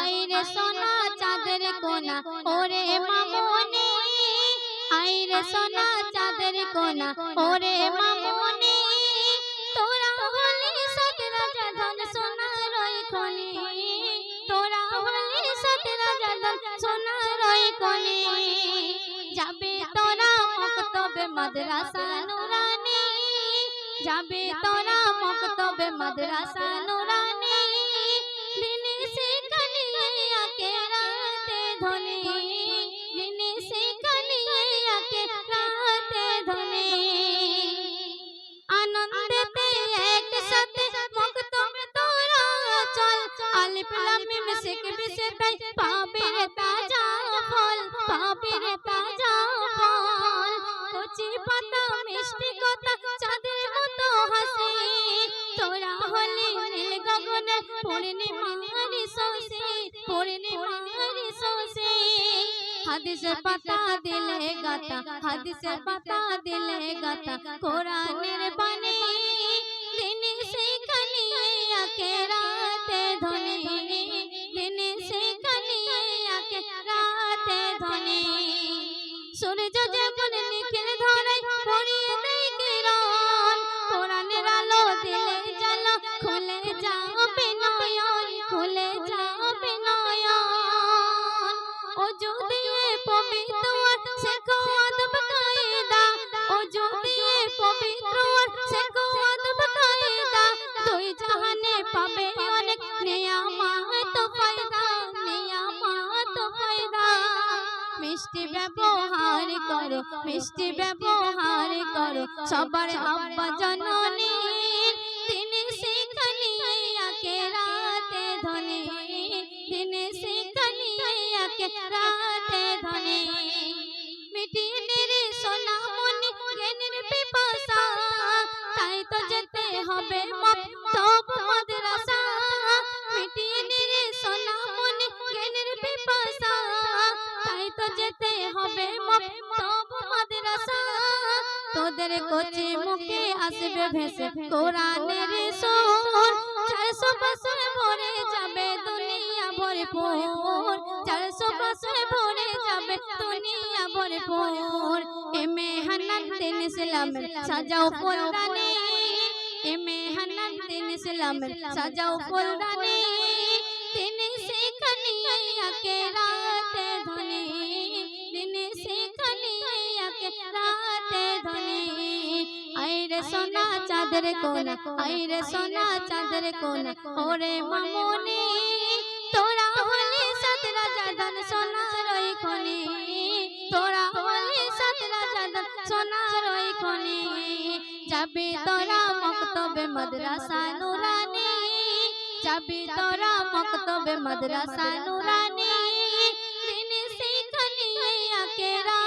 আইরে সোনা চাঁদের কোনা। ওরে মামনি আইরে সোনা চাঁদের কোনা। ওরে মামনি তোরা হলি সত রাজা ধন সোনার ওই খনি। তোরা হলি সত রাজা ধন সোনার ওই খনি। যাবে তোরা মক্তবে মাদ্রাসা নুরানি। যাবে তোরা মক্তবে মাদ্রাসা নুরানি। আলিফ লাম মিম শিখবি সে তাই পাবে রে তাজা ফল পাবে রে তাজা ফল। কচি পাতা মিষ্টি কথা চাঁদের মতো হাসি। তোরা হলি নীল গগনে পূর্ণিমার পূর্ণিমার হাদিসের পাতা দিলে গাতা হাদিসের পাতা দিলে গাতা। কোরআনের বাণী সূর্য যেমন নিখিল ধরে ভরিয়ে দেয় কিরণ। কোরআনের আলো দিলে জালো খুলে যাবে নয়ন খুলে যাবে নয়ন ও যদি পবিত্র শেখো আদব কায়দা, ও যদি পবিত্র শেখো আদব কায়দা, দুই জাহানে পাবে ফায়দা। মিষ্টি ব্যবহার করো মিষ্টি ব্যবহার করো। সবার আব্বা জননী তিনি আকে রাতে ধনে। তিনি আকে রাতে ধনে। তোদের কচি মুখে আসবে ভেসে কোরআনের সুর। চারশো বছর ভরে যাবে দুনিয়া ভরপুর চারশো বছর ভরে যাবে দুনিয়া ভরপুর এমে হান্নান দিন ইসলামের সাজাও ফুলদানি। এমে হান্নান দিন ইসলামের সাজাও ফুলদানি। তিনি সেখানে আকে রাতে সোনা চাঁদের কোনা আইরে সোনা চাঁদের কোনা ওরে মামনি, তোরা হলি সাত রাজা ধন সোনার ওই খনি। তোরা হলি সাত রাজা ধন সোনার ওই খনি। যাবি তোরা মক্তবে মাদ্রাসা নুরানি। যাবি তোরা মক্তবে মাদ্রাসা নুরানি। দিনে সেখানে আকে রাতে